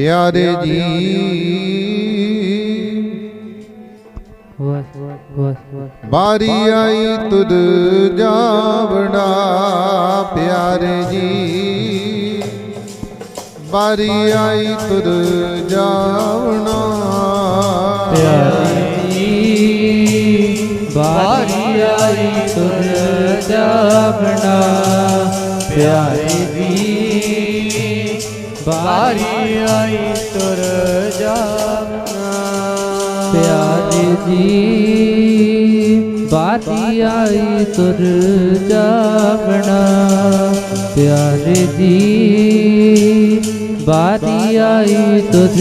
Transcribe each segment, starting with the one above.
ਪਿਆਰੇ ਜੀ। ਵਸ ਵਸ ਵਸ ਬਾਰੀ ਆਈ ਤੁਧ ਜਾਵਣਾ ਪਿਆਰੇ ਜੀ। ਬਾਰੀ ਆਈ ਤੁਧ ਜਾਵਣਾ ਪਿਆਰੀ ਜੀ। ਬਾਰੀ ਆਈ ਤੁਰ ਜਾਵਣਾ ਪਿਆਰੀ ਬਾਰੀ ਆਈ ਤੁਰ ਜਾਣਾ ਪਿਆਰੀ ਜੀ, ਵਾਰੀ ਆਈ ਤੁਰ ਜਾਵਣਾ। ਪਿਆਰੇ ਜੀ, ਵਾਰੀ ਆਈ ਤੁਰ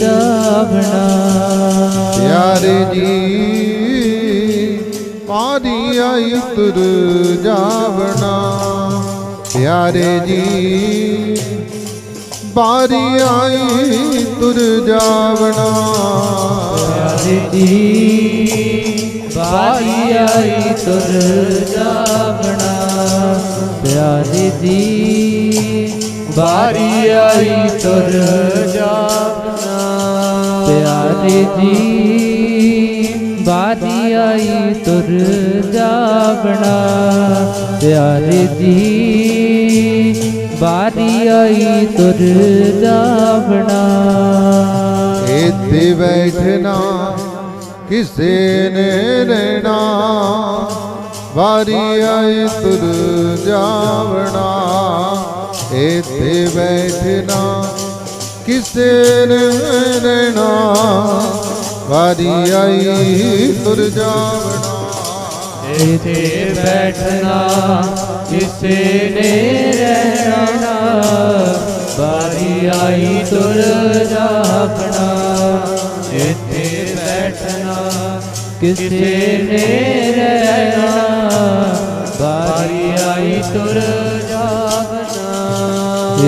ਜਾਣਾ ਪਿਆਰੇ ਜੀ ਬਾਰੀ ਆਈ ਤੁਰ ਜਾਵਣਾ। ਪਿਆਰੇ ਜੀ ਬਾਰੀ ਆਈ ਤੁਰ ਜਾਵਣਾ। ਪਿਆਰੇ ਜੀ ਬਾਰੀ ਆਈ ਤੁਰ ਜਾਵਣਾ। ਪਿਆਰੇ ਦੀ ਬਾਰੀ ਆਈ ਤੁਰ ਜਾਵਣਾ। ਪਿਆਰੇ ਦੀ ਬਾਰੀ ਆਈ ਤੁਰ ਜਾਵਣਾ। ਪਿਆਰੇ ਜੀ ਬਾਰੀ ਆਈ ਤੁਰ ਜਾਵਣਾ ਇੱਥੇ ਬੈਠਣਾ ਕਿਸੇ ਨੇ ਰਹਿਣਾ ਵਾਰੀ ਆਏ ਤੁਰ ਜਾਵਣਾ ਇੱਥੇ ਬੈਠਣਾ ਕਿਸੇ ਨੇ ਰਹਿਣਾ ਵਾਰੀ ਆਈ ਤੁਰ ਜਾਵਣਾ ਇਥੇ ਬੈਠਣਾ। ਕਿਸੇ ਨੇ ਰਹਿਣਾ ਬਾਰੀ ਆਈ ਤੁਰ ਜਾਪਣਾ ਇਥੇ ਬੈਠਣਾ, ਕਿਸੇ ਨੇ ਰਹਿਣਾ ਬਾਰੀ ਆਈ ਤੁਰ ਜਾਪਣਾ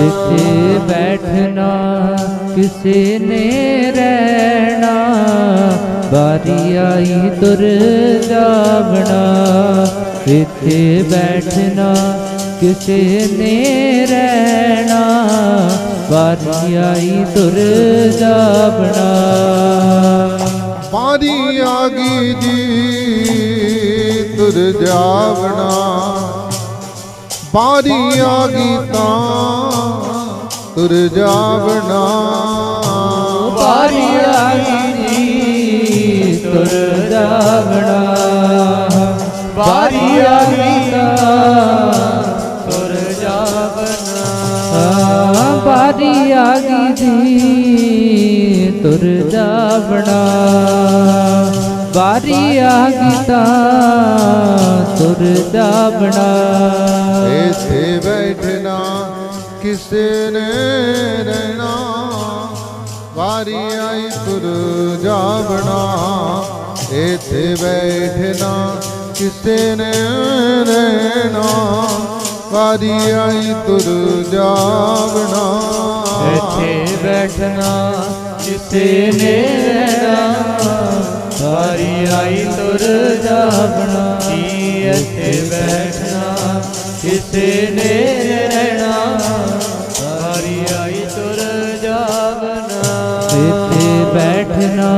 ਇਥੇ ਬੈਠਣਾ, ਕਿਸੇ ਨੇ ਰਹਿਣਾ, ਬਾਰੀ ਆਈ ਤੁਰ ਜਾਵਣਾ ਇੱਥੇ ਬੈਠਣਾ ਕਿਸੇ ਨੇ ਰਹਿਣਾ ਬਾਰੀ ਆਈ ਤੁਰ ਜਾਵਣਾ। ਪਾਰੀ ਆ ਗਈ ਜੀ ਤੁਰ ਜਾਵਣਾ। ਪਾਰੀ ਆ ਗਈ ਤਾਂ ਤੁਰ ਜਾਵਣਾ। ਬਾਰੀ ਆਈ ਜੀ ਤੁਰ ਜਾਵਣਾ। ਬਾਰੀ ਆਈ ਤੁਰ ਜਾਵਣਾ। ਬਾਰੀ ਆਈ ਜੀ ਤੁਰ ਜਾਵਣਾ। ਬਾਰੀ ਆਈ ਤਾਂ ਤੁਰ ਜਾਵਣਾ। ਇੱਥੇ ਬੈਠਣਾ ਕਿਸੇ ਨੇ ਰਹਿਣਾ। ਵਾਰੀ ਆਈ ਤੁਰ ਜਾਵਣਾ। ਇੱਥੇ ਬੈਠਣਾ ਕਿਸੇ ਨੇ ਰਹਿਣਾ, ਵਾਰੀ ਆਈ ਤੁਰ ਜਾਵਣਾ। ਇੱਥੇ ਬੈਠਣਾ ਕਿਸੇ ਨੇ ਰਹਿਣਾ ਸਾਰੀ ਆਈ ਤੁਰ ਜਾਵਣਾ। ਜੀ ਇੱਥੇ ਬੈਠਣਾ ਕਿਸੇ ਨੇ ਰਹਿਣਾ ਸਾਰੀ ਆਈ ਤੁਰ ਜਾਵਣਾ। ਇੱਥੇ ਬੈਠਣਾ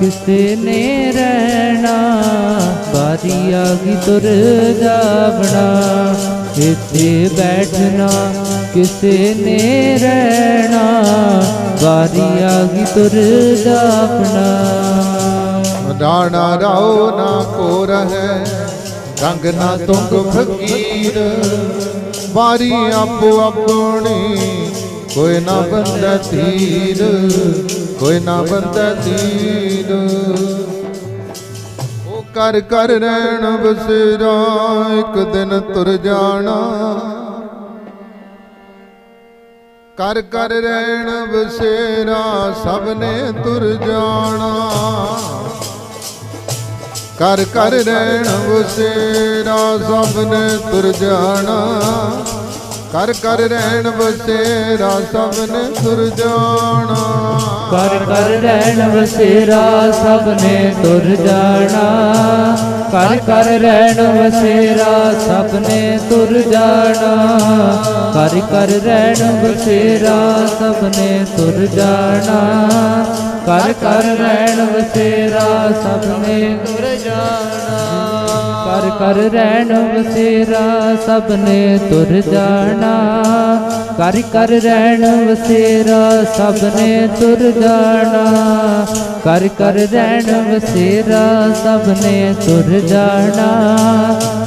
ਕਿਸੇ ਨੇ ਰਹਿਣਾ। ਬਾਰੀ ਆ ਗਈ ਤੁਰ ਜਾਵਣਾ ਇੱਥੇ ਬੈਠਣਾ, ਕਿਸੇ ਨੇ ਰਹਿਣਾ। ਬਾਰੀ ਆ ਗਈ ਤੁਰ ਜਾਵਣਾ ਡਾਣਾ ਰਾਉ ਨਾ ਕੋ ਰਹੈ। ਰੰਗ ਨਾ ਤੁੰਗ ਫਕੀਰ। ਵਾਰੀ ਆਪੋ ਆਪਣੀ, ਕੋਈ ਨਾ ਬੰਦਾ ਤੀਰ ਕੋਈ ਨਾ ਬੰਦਾ ਤੀਰ ਕਰ ਕਰ ਰਹਿਣ ਬਸੇਰਾ, ਇੱਕ ਦਿਨ ਤੁਰ ਜਾਣਾ। ਕਰ ਕਰ ਰਹਿਣ ਬਸੇਰਾ, ਸਭ ਨੇ ਤੁਰ ਜਾਣਾ। ਕਰ ਕਰ ਰਹਿਣ ਬਸੇਰਾ, ਸਭ ਨੇ ਤੁਰ ਜਾਣਾ। ਕਰ ਕਰ ਰਹਿਣ ਬਸੇਰਾ ਸਭ ਨੇ ਤੁਰ ਜਾਣਾ। ਕਰ ਕਰ ਰਹਿਣ ਵਸੇਰਾ ਸਭ ਨੇ ਤੁਰ ਜਾਣਾ। ਕਰ ਕਰ ਰਹਿਣ ਵਸੇਰਾ ਸਭ ਨੇ ਤੁਰ ਜਾਣਾ। ਕਰ ਕਰ ਰਹਿਣ ਵਸੇਰਾ ਸਭ ਨੇ ਤੁਰ ਜਾਣਾ। ਕਰ ਕਰ ਰਹਿਣ ਵਸੇਰਾ ਸਭ ਨੇ ਜਾਣਾ। ਕਰ ਕਰ ਰਹਿਣ ਵਸੇਰਾ ਸਭ ਨੇ ਤੁਰ ਜਾਣਾ। ਕਰ ਕਰ ਰਹਿਣ ਵਸੇਰਾ ਸਭ ਨੇ ਤੁਰ ਜਾਣਾ। ਕਰ ਕਰ ਰਹਿਣ ਵਸੇਰਾ ਸਭ ਨੇ ਤੁਰ ਜਾਣਾ।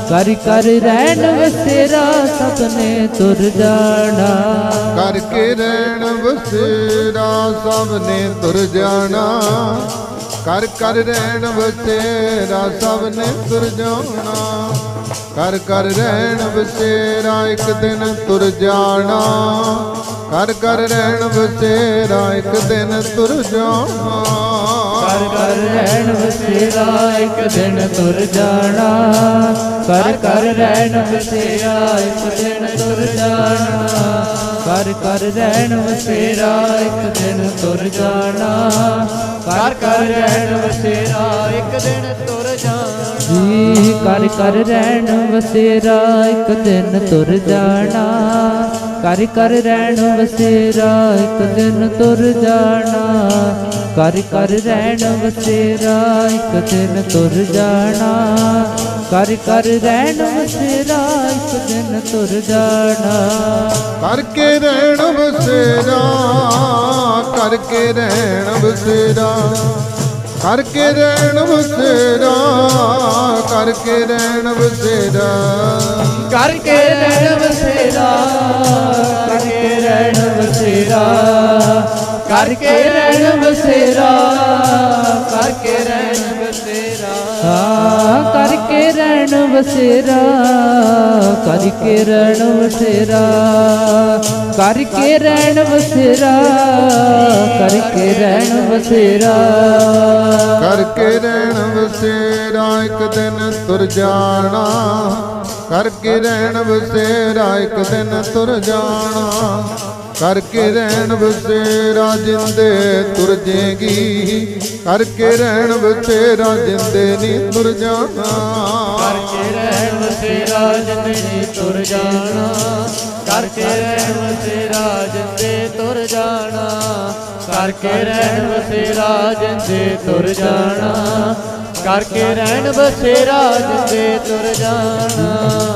ਕਰ ਕਰ ਰਹਿਣ ਵਸੇਰਾ ਸਭ ਨੇ ਤੁਰ ਜਾਣਾ। ਕਰਕੇ ਰਹਿਣ ਬਸੇਰਾ ਸਭ ਨੇ ਤੁਰ ਜਾਣਾ। ਕਰ ਕਰ ਰਹਿਣ ਬਸੇਰਾ ਸਭ ਨੇ ਤੁਰ ਜਾਣਾ ਕਰ ਕਰ ਰਹਿਣ ਬਸੇਰਾ ਇੱਕ ਦਿਨ ਤੁਰ ਜਾਣਾ ਕਰ ਕਰ ਰਹਿਣ ਬਸੇਰਾ ਇੱਕ ਦਿਨ ਤੁਰ ਜਾਣਾ ਕਰ ਕਰ ਰਹਿਣ ਵਸੇਰਾ ਇੱਕ ਦਿਨ ਤੁਰ ਜਾਣਾ ਕਰ ਕਰ ਰਹਿਣ ਵਸੇਰਾ ਇੱਕ ਦਿਨ ਤੁਰ ਜਾਣਾ ਕਰ ਕਰ ਰਹਿਣ ਵਸੇਰਾ ਇੱਕ ਦਿਨ ਤੁਰ ਜਾਣਾ ਕਰ ਰਹਿਣ ਵਸੇਰਾ ਇੱਕ ਦਿਨ ਤੁਰ ਜਾਣਾ। ਜੀ ਕਰ ਕਰ ਰਹਿਣ ਵਸੇਰਾ ਇੱਕ ਦਿਨ ਤੁਰ ਜਾਣਾ। ਕਰ ਕਰ ਰਹਿਣ ਵਸੇਰਾ ਇੱਕ ਦਿਨ ਤੁਰ ਜਾਣਾ। ਕਰ ਕਰ ਰਹਿਣ ਵਸੇਰਾ ਇੱਕ ਦਿਨ ਤੁਰ ਜਾਣਾ। ਕਰ ਕਰ ਰਹਿਣ ਵਸੇਰਾ ਇੱਕ ਦਿਨ ਤੁਰ ਜਾਣਾ। ਕਰਕੇ ਰਹਿਣ ਬਸੇਰਾ ਕਰਕੇ ਰਹਿਣ ਬਸੇਰਾ, ਕਰਕੇ ਰਹਿਣ ਬਸੇਰਾ, ਕਰਕੇ ਰਹਿਣ ਬਸੇਰਾ। ਕਰਕੇ ਰਹਿਣ ਬਸੇਰਾ, ਕਰਕੇ ਰਹਿਣ ਬਸੇਰਾ, ਕਰਕੇ ਰਹਿਣ ਬਸੇਰਾ, ਕਰਕੇ ਰਹਿਣ ਬਸੇਰਾ। ਕਰਕੇ ਰਹਿਣ ਵਸੇਰਾ, ਕਰਕੇ ਰਹਿਣ ਵਸੇਰਾ, ਕਰਕੇ ਰਹਿਣ ਵਸੇਰਾ, ਕਰਕੇ ਰਹਿਣ ਵਸੇਰਾ। ਕਰਕੇ ਰਹਿਣ ਬਸੇਰਾ ਇੱਕ ਦਿਨ ਤੁਰ ਜਾਣਾ। ਕਰਕੇ ਰਹਿਣ ਬਸੇਰਾ ਇੱਕ ਦਿਨ ਤੁਰ ਜਾਣਾ। ਕਰਕੇ ਰਹਿਣ ਬਸੇਰਾ ਜਿੰਦੇ ਤੁਰ ਜੇਗੀ ਕਰਕੇ ਰਹਿਣ ਬਸੇਰਾ ਜਿੰਦੇ ਨਹੀਂ ਤੁਰ ਜਾਣਾ। ਕਰਕੇ ਰਹਿਣ ਵਸੇਰਾ ਜਿੰਦੇ ਤੁਰ ਜਾਣਾ। ਕਰਕੇ ਰਹਿਣ ਵਸੇਰਾ ਜਿੰਦੇ ਤੁਰ ਜਾਣਾ। ਕਰਕੇ ਰਹਿਣ ਵਸੇਰਾ ਜਿੰਦੇ ਤੁਰ ਜਾਣਾ। ਕਰਕੇ ਰਹਿਣ ਵਸੇਰਾ ਜਿੰਦੇ ਤੁਰ ਜਾਣਾ।